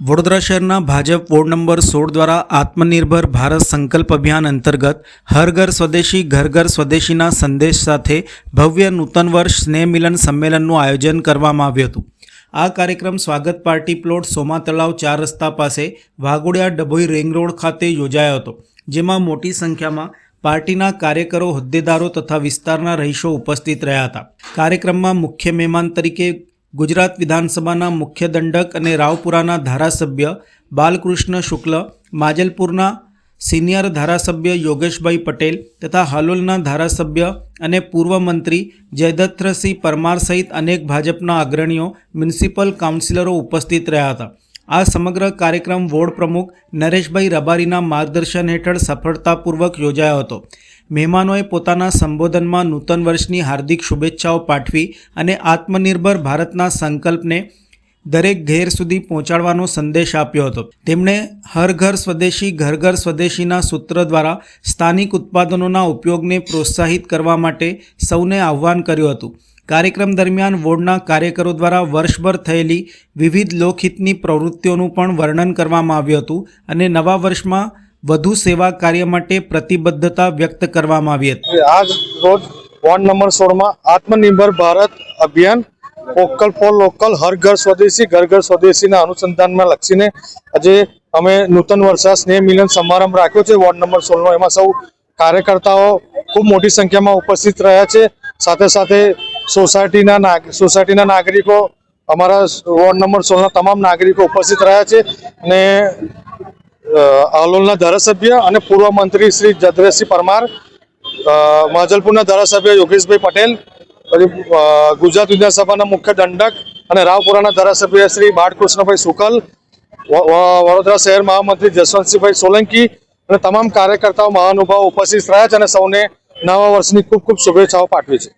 વડોદરા શહેરના Bhajap ward number સોળ દ્વારા આત્મનિર્ભર ભારત સંકલ્પ અભિયાન અંતર્ગત હર ઘર સ્વદેશી, ઘર ઘર સ્વદેશીના સંદેશ સાથે ભવ્ય નૂતન વર્ષ સ્નેહ મિલન સંમેલનનું આયોજન કરવામાં આવ્યું હતું. આ કાર્યક્રમ સ્વાગત પાર્ટી પ્લોટ સોમા તળાવ ચાર રસ્તા પાસે વાઘોડિયા ડભોઈ રિંગ રોડ ખાતે યોજાયો હતો, જેમાં મોટી સંખ્યામાં પાર્ટીના કાર્યકરો, હોદ્દેદારો તથા વિસ્તારના રહીશો ઉપસ્થિત રહ્યા હતા. કાર્યક્રમમાં મુખ્ય મહેમાન તરીકે ગુજરાત વિધાનસભાના મુખ્ય દંડક અને રાવપુરાના ધારાસભ્ય બાલકૃષ્ણ શુક્લ, માજલપુરના સિનિયર ધારાસભ્ય યોગેશભાઈ પટેલ તથા હાલોલના ધારાસભ્ય અને પૂર્વ મંત્રી જયદત્રસિંહ પરમાર સહિત અનેક ભાજપના અગ્રણીઓ મ્યુનિસિપલ કાઉન્સિલરો ઉપસ્થિત રહ્યા હતા. આ સમગ્ર કાર્યક્રમ વોર્ડ પ્રમુખ નરેશભાઈ રબારીના માર્ગદર્શન હેઠળ સફળતાપૂર્વક યોજાયો હતો. મહેમાનોએ પોતાના સંબોધનમાં નૂતન વર્ષની હાર્દિક શુભેચ્છાઓ પાઠવી અને આત્મનિર્ભર ભારતના સંકલ્પને દરેક ઘેર સુધી પહોંચાડવાનો સંદેશ આપ્યો હતો. તેમણે હર ઘર સ્વદેશી, ઘર ઘર સ્વદેશીના સૂત્ર દ્વારા સ્થાનિક ઉત્પાદનોના ઉપયોગને પ્રોત્સાહિત કરવા માટે સૌને આહ્વાન કર્યું હતું. કાર્યક્રમ દરમિયાન વોર્ડના કાર્યકરો દ્વારા વર્ષભર થયેલી વિવિધ લોકહિતની પ્રવૃત્તિઓનું પણ વર્ણન કરવામાં આવ્યું હતું અને નવા વર્ષમાં વધુ સેવા કાર્ય માટે પ્રતિબદ્ધતા વ્યક્ત કરવામાં આવી હતી. આજ રોજ વોર્ડ નંબર સોળમાં આત્મનિર્ભર ભારત અભિયાન, વોકલ ફોર લોકલ, હર ઘર સ્વદેશી, ઘર ઘર સ્વદેશીના અનુસંધાનમાં લક્ષીને આજે અમે નૂતન વર્ષા સ્નેહ મિલન સમારંભ રાખ્યો છે વોર્ડ નંબર સોળનો. એમાં સૌ કાર્યકર્તાઓ ખૂબ મોટી સંખ્યામાં ઉપસ્થિત રહ્યા છે. સાથે સાથે સોસાયટીના સોસાયટીના નાગરિકો, અમારા વોર્ડ નંબર સોળના તમામ નાગરિકો ઉપસ્થિત રહ્યા છે અને અ, હાલોલના ધારાસભ્ય અને પૂર્વ મંત્રી શ્રી જદરેશસિંહ પરમાર માજલપુરના ધારાસભ્ય યોગેશભાઈ પટેલ પછી ગુજરાત વિધાનસભાના મુખ્ય દંડક અને રાવપુરાના ધારાસભ્ય શ્રી બાળકૃષ્ણભાઈ શુકલ વડોદરા શહેર મહામંત્રી જસવંતસિંહભાઈ સોલંકી અને તમામ કાર્યકર્તાઓ મહાનુભાવો ઉપસ્થિત રહ્યા છે અને સૌને નવા વર્ષની ખૂબ ખૂબ શુભેચ્છાઓ પાઠવી છે.